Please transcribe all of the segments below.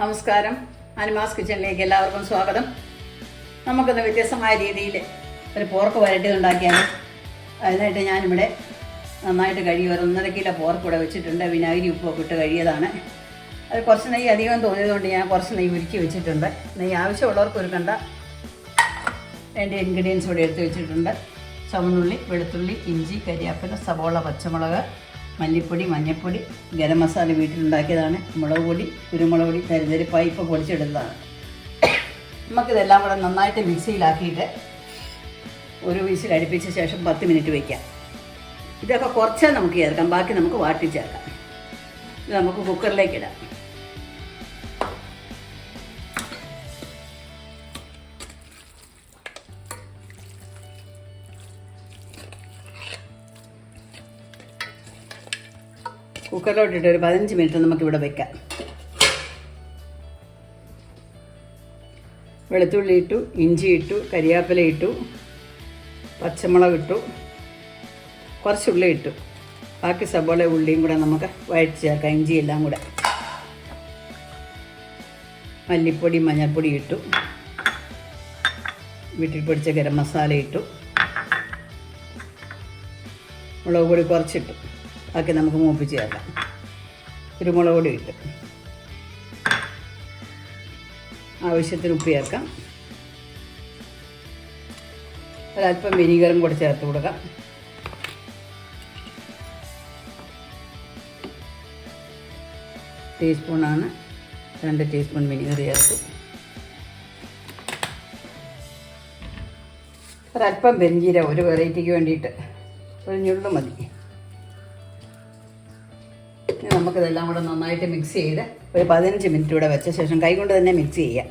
നമസ്കാരം. അനിമാസ് കിച്ചണിലേക്ക് എല്ലാവർക്കും സ്വാഗതം. നമുക്കൊന്ന് വ്യത്യസ്തമായ രീതിയിൽ ഒരു പോർക്ക് വരട്ടി ഉണ്ടാക്കിയാണ്. അതിനായിട്ട് ഞാനിവിടെ നന്നായിട്ട് കഴുകി ഒരു ഒന്നര കിലോ പോർക്ക് ഇവിടെ വെച്ചിട്ടുണ്ട്. വിനാഗിരി ഉപ്പൊക്കെ ഇട്ട് കഴിയതാണ് അത് കുറച്ച് നെയ്യ് അധികം തോന്നിയതുകൊണ്ട് ഞാൻ കുറച്ച് നെയ്യ് ഉരുക്കി വെച്ചിട്ടുണ്ട്. നെയ്യ് ആവശ്യമുള്ളവർക്ക് ഒരുക്കണ്ട. അതിന്റെ ഇൻഗ്രീഡിയൻസ് ഇവിടെ എടുത്ത് വെച്ചിട്ടുണ്ട്. ചുവന്നുള്ളി വെളുത്തുള്ളി ഇഞ്ചി കരിയാപ്പില സവോള പച്ചമുളക് മല്ലിപ്പൊടി മഞ്ഞൾപ്പൊടി ഗരം മസാല വീട്ടിലുണ്ടാക്കിയതാണ്. മുളക് പൊടി കുരുമുളക് പൊടി തരിതരിപ്പായി ഇപ്പോൾ പൊടിച്ചെടുത്തതാണ് നമുക്കിതെല്ലാം കൂടെ നന്നായിട്ട് മിക്സിയിലാക്കിയിട്ട് ഒരു വിസിൽ അടുപ്പിച്ച ശേഷം പത്ത് മിനിറ്റ് വയ്ക്കാം ഇതൊക്കെ കുറച്ചേ നമുക്ക് ചേർക്കാം ബാക്കി നമുക്ക് വാട്ടി ചേർക്കാം ഇത് നമുക്ക് കുക്കറിലേക്ക് ഇടാം. കുക്കറിലോട്ടിട്ട് ഒരു പതിനഞ്ച് മിനിറ്റ് നമുക്കിവിടെ വെക്കാം. വെളുത്തുള്ളി ഇട്ടു ഇഞ്ചി ഇട്ടു കരിയാപ്പില ഇട്ടു പച്ചമുളക് ഇട്ടു കുറച്ച് ഉള്ളി ഇട്ടു. ബാക്കി സബോള ഉള്ളിയും കൂടെ നമുക്ക് വഴറ്റി ചേർക്കാം ഇഞ്ചി എല്ലാം കൂടെ. മല്ലിപ്പൊടി മഞ്ഞൾപ്പൊടി ഇട്ടു. വീട്ടിൽ പൊടിച്ച ഗരം മസാല ഇട്ടു. മുളക് പൊടി കുറച്ചിട്ടു. ബാക്കി നമുക്ക് മൂപ്പിച്ച് ചേർക്കാം. കുരുമുളക് പൊടി ഇട്ട്. ആവശ്യത്തിന് ഉപ്പ് ചേർക്കാം. ഒരല്പം വിനീഗറും കൂടെ ചേർത്ത് കൊടുക്കാം. ടീസ്പൂണാണ്. രണ്ട് ടീസ്പൂൺ വിനീഗർ ചേർത്തു. ഒരല്പം പെരിഞ്ചീര ഒരു വെറൈറ്റിക്ക് വേണ്ടിയിട്ട്. ഒരു ഞുള്ളു മതി. ഇനി നമുക്കിതെല്ലാം കൂടെ നന്നായിട്ട് മിക്സ് ചെയ്ത് ഒരു പതിനഞ്ച് മിനിറ്റ് കൂടെ വെച്ച ശേഷം കൈകൊണ്ട് തന്നെ മിക്സ് ചെയ്യാം.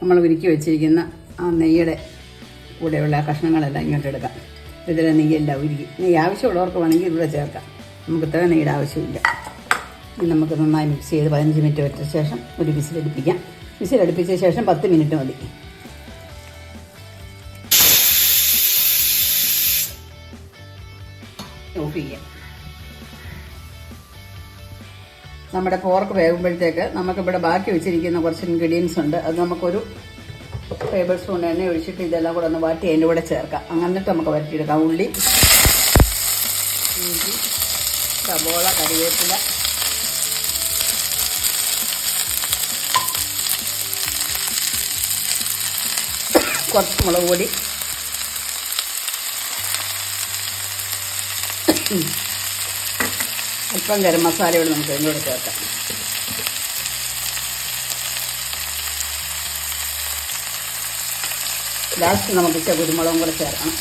നമ്മൾ ഉരുക്കി വെച്ചിരിക്കുന്ന ആ നെയ്യുടെ കൂടെയുള്ള കഷ്ണങ്ങളെല്ലാം ഇങ്ങോട്ട് എടുക്കാം. ഇതിലെ നെയ്യെല്ലാം ഉരുക്കി. നെയ്യ് ആവശ്യമുള്ളവർക്ക് വേണമെങ്കിൽ ഇവിടെ ചേർക്കാം. നമുക്ക് ഇത്ര നെയ്യുടെ ആവശ്യമില്ല. ഇനി നമുക്ക് നന്നായി മിക്സ് ചെയ്ത് പതിനഞ്ച് മിനിറ്റ് വെച്ച ശേഷം ഒരു വിസിലടുപ്പിക്കാം വിസിലടുപ്പിച്ച ശേഷം പത്ത് മിനിറ്റ് മതി. ഓഫ് ചെയ്യാം. നമ്മുടെ പോർക്ക് വേകുമ്പോഴത്തേക്ക് നമുക്കിവിടെ ബാക്കി വെച്ചിരിക്കുന്ന കുറച്ച് ഇൻഗ്രീഡിയൻസ് ഉണ്ട്. അത് നമുക്കൊരു ടേബിൾ സ്പൂൺ എണ്ണ ഒഴിച്ചിട്ട് ഇതെല്ലാം കൂടെ ഒന്ന് വാട്ടി അതിന്റെ കൂടെ ചേർക്കാം. അങ്ങനെട്ട് നമുക്ക് വരട്ടിയെടുക്കാം. ഉള്ളി ഇഞ്ചി സബോള കറിവേപ്പില. കുറച്ച് മുളക് പൊടി. അല്പം ഗരം മസാലയോട് നമുക്ക് ഇതിനോട് ചേർക്കാം. ലാസ്റ്റ് നമുക്ക് ഇച്ച കുരുമുളകും കൂടെ ചേർക്കണം.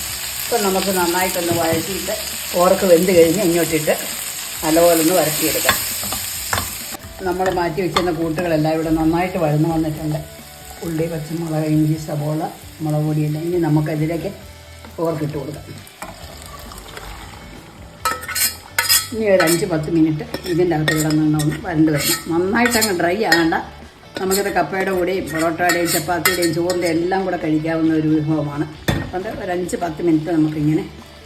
ഇപ്പം നമുക്ക് നന്നായിട്ടൊന്ന് വഴറ്റിയിട്ട് ഓർക്ക് വെന്ത് കഴിഞ്ഞ് ഇങ്ങോട്ടിട്ട് നല്ലപോലെ ഒന്ന് വരട്ടിയെടുക്കാം. നമ്മൾ മാറ്റി വെക്കുന്ന കൂട്ടുകളെല്ലാം ഇവിടെ നന്നായിട്ട് വഴന്നു വന്നിട്ടുണ്ട്. ഉള്ളി പച്ചമുളക് ഇഞ്ചി സവോള മുളക് പൊടിയെല്ലാം ഇനി നമുക്കതിലേക്ക് ഓർക്കിട്ട് കൊടുക്കാം. ഇനി ഒരു അഞ്ച് പത്ത് മിനിറ്റ് ഇതിന്റെ അകത്ത് കിടന്നൊന്ന് വരണ്ട് വരണം. നന്നായിട്ട് അങ്ങ് ഡ്രൈ ആകണ്ട. നമുക്കിത് കപ്പയുടെ കൂടെയും പൊറോട്ടയുടെയും ചപ്പാത്തിയുടെയും ചോറിന്റെ എല്ലാം കൂടെ കഴിക്കാവുന്ന ഒരു വിഭവമാണ്. അതുകൊണ്ട് ഒരു അഞ്ച് പത്ത് മിനിറ്റ് നമുക്കിങ്ങനെ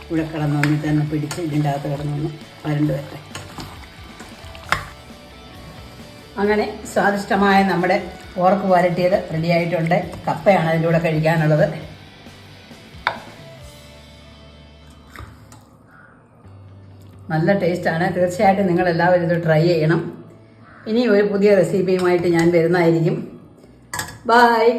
ഇവിടെ കിടന്നു വന്നിട്ട് തന്നെ പിടിച്ച് ഇതിന്റെ അകത്ത് കിടന്നൊന്ന് വരണ്ട് വരട്ടെ. അങ്ങനെ സ്വാദിഷ്ടമായ നമ്മുടെ ഓർക്ക് വരട്ടിയത് റെഡിയായിട്ടുണ്ട് കപ്പയാണ് അതിന്റെ കൂടെ കഴിക്കാനുള്ളത്. നല്ല ടേസ്റ്റാണ്. തീർച്ചയായിട്ടും നിങ്ങൾ എല്ലാവരും ഇത് ട്രൈ ചെയ്യണം. ഇനി ഒരു പുതിയ റെസിപ്പിയുമായിട്ട് ഞാൻ വരുന്നതായിരിക്കും. ബായ്